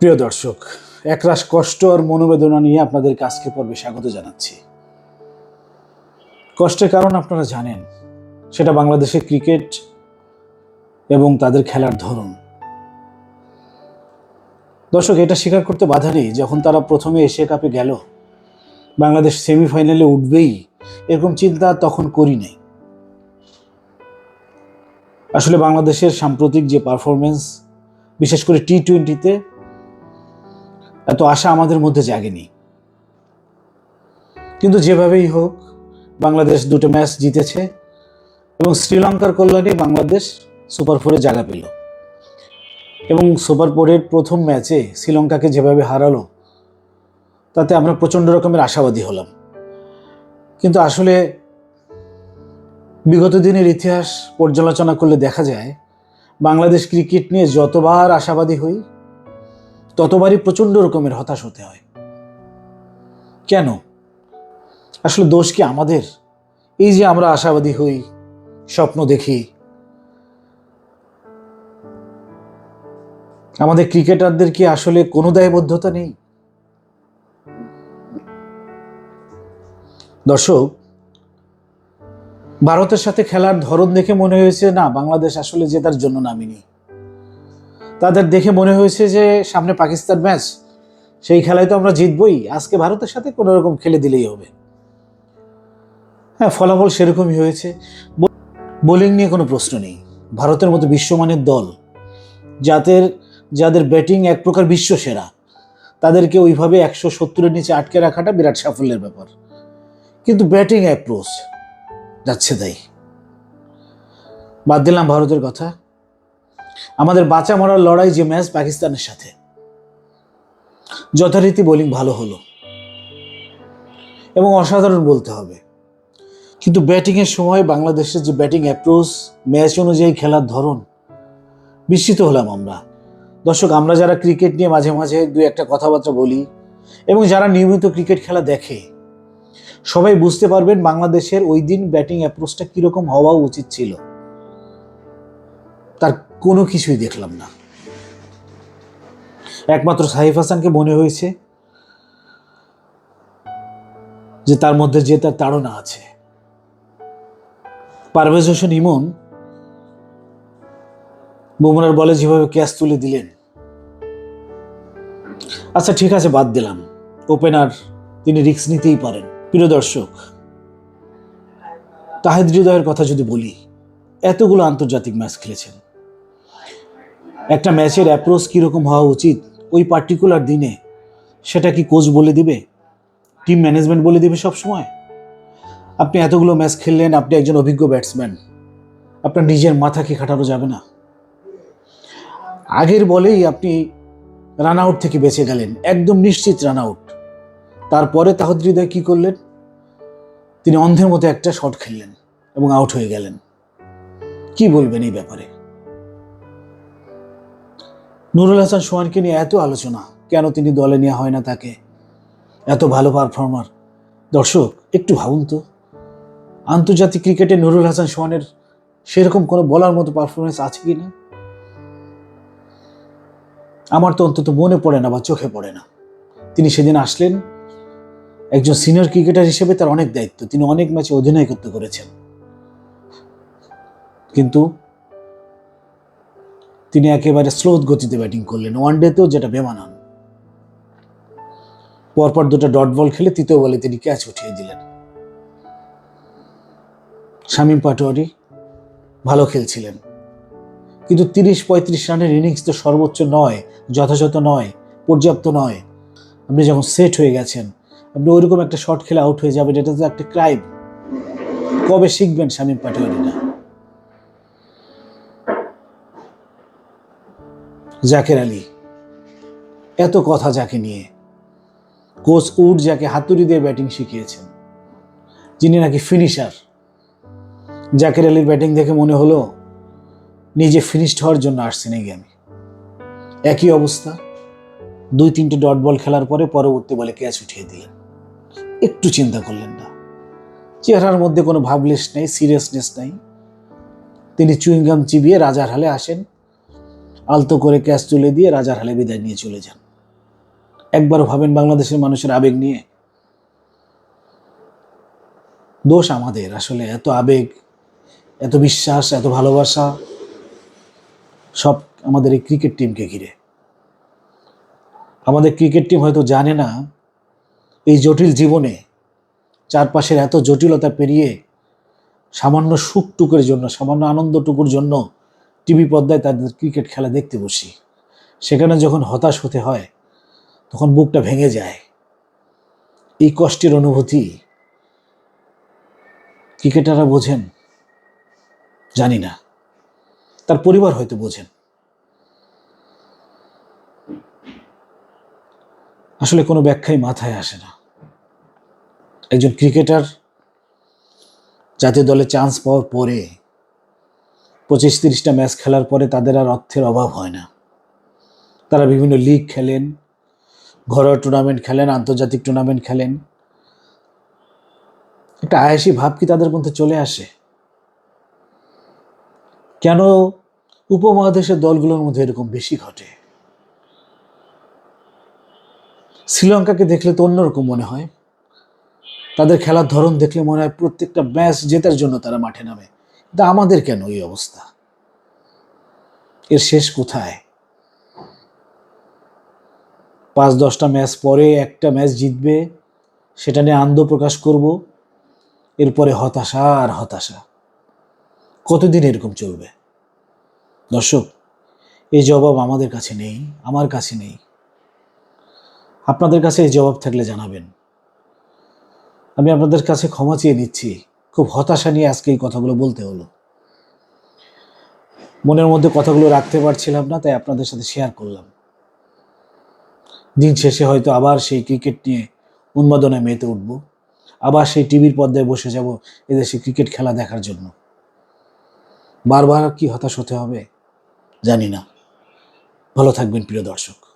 প্রিয় দর্শক, একরাশ কষ্ট আর মনোবেদনা নিয়ে আপনাদেরকে আজকে পর্বে স্বাগত জানাচ্ছি। কষ্টের কারণ আপনারা জানেন, সেটা বাংলাদেশের ক্রিকেট এবং তাদের খেলার ধরন। দর্শক, এটা স্বীকার করতে বাধা নেই, যখন তারা প্রথমে এশিয়া কাপে গেল, বাংলাদেশ সেমিফাইনালে উঠবেই, এরকম চিন্তা তখন করি নাই। আসলে বাংলাদেশের সাম্প্রতিক যে পারফরমেন্স বিশেষ করে টি টোয়েন্টিতে এত আশা আমাদের মধ্যে জাগেনি। কিন্তু যেভাবেই হোক, বাংলাদেশ দুটো ম্যাচ জিতেছে এবং শ্রীলঙ্কার কল্যাণে বাংলাদেশ সুপার ফোরে জায়গা পেল। এবং সুপার ফোরের প্রথম ম্যাচে শ্রীলঙ্কাকে যেভাবে হারালো, তাতে আমরা প্রচণ্ড রকমের আশাবাদী হলাম। কিন্তু আসলে বিগত দিনের ইতিহাস পর্যালোচনা করলে দেখা যায়, বাংলাদেশ ক্রিকেট নিয়ে যতবার আশাবাদী হই ততবারই প্রচণ্ড রকমের হতাশ হতে হয়। কেন? আসলে দোষ কি আমাদের? এই যে আমরা আশাবাদী হই, স্বপ্ন দেখি। আমাদের ক্রিকেটারদের কি আসলে কোনো দায়বদ্ধতা নেই? দর্শক, ভারতের সাথে খেলার ধরন দেখে মনে হয়েছে, না, বাংলাদেশ আসলে জেতার জন্য নামিনি। তাদের দেখে মনে হয়েছে যে সামনে পাকিস্তান ম্যাচ, সেই খেলায় তো আমরা জিতবই। আজকে ভারতের সাথে কোনো রকম খেলে দিলেই হবে। হ্যাঁ ফলাফল সেরকমই হয়েছে। বোলিং নিয়ে কোনো প্রশ্ন নেই। ভারতের মতো বিশ্বমানের দল, যাদের যাদের ব্যাটিং এক প্রকার বিশ্ব সেরা, তাদেরকে ওইভাবে একশো সত্তরের নিচে আটকে রাখাটা বিরাট সাফল্যের ব্যাপার। কিন্তু ব্যাটিং অ্যাপ্রোচ যাচ্ছে তাই। বাদ দিলাম ভারতের কথা। আমাদের বাঁচা মরার লড়াই যে ম্যাচ পাকিস্তানের সাথে, যথারীতি বোলিং ভালো হলো। এবং অসাধারণ বলতে হবে। কিন্তু ব্যাটিংয়ের সময় বাংলাদেশের যে ব্যাটিং অ্যাপ্রোচ ম্যাচ অনুযায়ী খেলার ধরন, বিস্মিত হলাম আমরা। দর্শক, আমরা যারা ক্রিকেট নিয়ে মাঝে মাঝে দুই একটা কথাবার্তা বলি, এবং যারা নিয়মিত ক্রিকেট খেলা দেখে, সবাই বুঝতে পারবেন বাংলাদেশের ওই দিন ব্যাটিং অ্যাপ্রোচটা কীরকম হওয়া উচিত ছিল। তার কোনো কিছুই দেখলাম না। একমাত্র সাহিফ হাসানকে মনে হয়েছে যে তার মধ্যে যে তার তাড়না আছে। পারভেজ হোসেন ইমন বুমরার বলে যেভাবে ক্যাচ তুলে দিলেন। আচ্ছা ঠিক আছে, বাদ দিলাম। ওপেনার তিনি রিস্ক নিতেই পারেন। প্রিয় দর্শক, তাহিদ হৃদয়ের কথা যদি বলি, এতগুলো আন্তর্জাতিক ম্যাচ খেলেছেন। একটা ম্যাচের অ্যাপ্রোচ কীরকম হওয়া উচিত ওই পার্টিকুলার দিনে? সেটা কি কোচ বলে দিবে? টিম ম্যানেজমেন্ট বলে দিবে সব সময় আপনি এতগুলো ম্যাচ খেললেন, আপনি একজন অভিজ্ঞ ব্যাটসম্যান আপনার নিজের মাথা কি খাটানো যাবে না। আগের বলেই আপনি রান আউট থেকে বেঁচে গেলেন। একদম নিশ্চিত রান আউট তারপরে তাহদ হৃদয় কী করলেন? তিনি অন্ধের মতো একটা শট খেললেন এবং আউট হয়ে গেলেন। কি বলবেন এই ব্যাপারে? নুরুল হাসান সোহানকে নিয়ে এত আলোচনা, কেন তিনি দলে নেওয়া হয় না তাকে? এত ভালো পারফর্মার দর্শক, একটু ভাবুন তো। আন্তর্জাতিক ক্রিকেটে নুরুল হাসান সোহানের সেরকম কোনো বলার মতো পারফরমেন্স আছে কি না? আমার তো অন্তত মনে পড়ে না বা চোখে পড়ে না। তিনি সেদিন আসলেন, একজন সিনিয়র ক্রিকেটার হিসেবে তার অনেক দায়িত্ব। তিনি অনেক ম্যাচে অধিনায়কত্ব করেছেন। কিন্তু তিনি একেবারে স্লোথ গতিতে ব্যাটিং করলেন। ওয়ান ডেতেও যেটা বেমানান পরপর দুটো ডট বল খেলে তৃতীয় বলে তিনি ক্যাচ উঠিয়ে দিলেন। শামীম পাটোয়ারি ভালো খেলছিলেন। কিন্তু তিরিশ পঁয়ত্রিশ রানের ইনিংস তো সর্বোচ্চ নয়, যথাযথ নয়, পর্যাপ্ত নয়। আপনি যখন সেট হয়ে গেছেন, আপনি ওইরকম একটা শট খেলে আউট হয়ে যাবেন, এটা তো একটা ক্রাইম। কবে শিখবেন শামীম পাটোয়ারিরা? জাকের আলী। এত কথা যাকে নিয়ে। কোচ উড যাকে হাতুড়ি দিয়ে ব্যাটিং শিখিয়েছেন। যিনি নাকি ফিনিশার। জাকের আলীর ব্যাটিং দেখে মনে হলো, নিজে ফিনিশড হওয়ার জন্য আসছেন এই গেমে। একই অবস্থা, দুই তিনটে ডট বল খেলার পরে পরবর্তী বলে ক্যাচ উঠিয়ে দিলেন। একটু চিন্তা করলেন না। চেহারার মধ্যে কোনো ভাবলেস নেই সিরিয়াসনেস নেই। তিনি চুইংগাম চিবিয়ে রাজার হালে আসেন। আলতো করে ক্যাচ তুলে দিয়ে রাজার হালে বিদায় নিয়ে চলে যান। একবারও ভাবেন বাংলাদেশের মানুষের আবেগ নিয়ে? দোষ আমাদের, আসলে এত আবেগ, এত বিশ্বাস, এত ভালোবাসা, সব আমাদের এই ক্রিকেট টিমকে ঘিরে। আমাদের ক্রিকেট টিম হয়তো জানে না, এই জটিল জীবনে চারপাশের এত জটিলতা পেরিয়ে সামান্য সুখটুকুর জন্য, সামান্য আনন্দটুকুর জন্য টিভি পর্দায় তাদের ক্রিকেট খেলা দেখতে বসি। সেখানে যখন হতাশ হতে হয়, তখন বুকটা ভেঙে যায়। এই কষ্টের অনুভূতি ক্রিকেটাররা বোঝেন? জানি না। তার পরিবার হয়তো বোঝেন। আসলে কোনো ব্যাখ্যাই মাথায় আসে না। একজন ক্রিকেটার জাতীয় দলে চান্স পাওয়ার পরে পঁচিশ তিরিশটা ম্যাচ খেলার পরে তাদের আর অর্থের অভাব হয় না। তারা বিভিন্ন লিগ খেলেন, ঘরোয়া টুর্নামেন্ট খেলেন, আন্তর্জাতিক টুর্নামেন্ট খেলেন। একটা আয়াসী ভাব কি তাদের মধ্যে চলে আসে? কেন উপমহাদেশের দলগুলোর মধ্যে এরকম বেশি ঘটে? শ্রীলঙ্কাকে দেখলে তো অন্যরকম মনে হয়। তাদের খেলার ধরন দেখলে মনে হয় প্রত্যেকটা ম্যাচ জেতার জন্য তারা মাঠে নামে। কিন্তু আমাদের কেন এই অবস্থা? এর শেষ কোথায়? পাঁচ দশটা ম্যাচ পরে একটা ম্যাচ জিতবে, সেটা নিয়ে আনন্দ প্রকাশ করব, এরপরে হতাশা আর হতাশা। কতদিন এরকম চলবে? দর্শক, এই জবাব আমাদের কাছে নেই, আমার কাছে নেই। আপনাদের কাছে এই জবাব থাকলে জানাবেন। আমি আপনাদের কাছে ক্ষমা চেয়ে নিচ্ছি। খুব হতাশা নিয়ে আজকে এই কথাগুলো বলতে হলো। মনের মধ্যে কথাগুলো রাখতে পারছিলাম না, তাই আপনাদের সাথে শেয়ার করলাম। দিন শেষে হয়তো আবার সেই ক্রিকেট নিয়ে উন্মাদনায় মেতে উঠব। আবার সেই টিভির পর্দায় বসে যাব এদেশে ক্রিকেট খেলা দেখার জন্য। বারবার কি হতাশ হতে হবে? জানি না। ভালো থাকবেন প্রিয় দর্শক।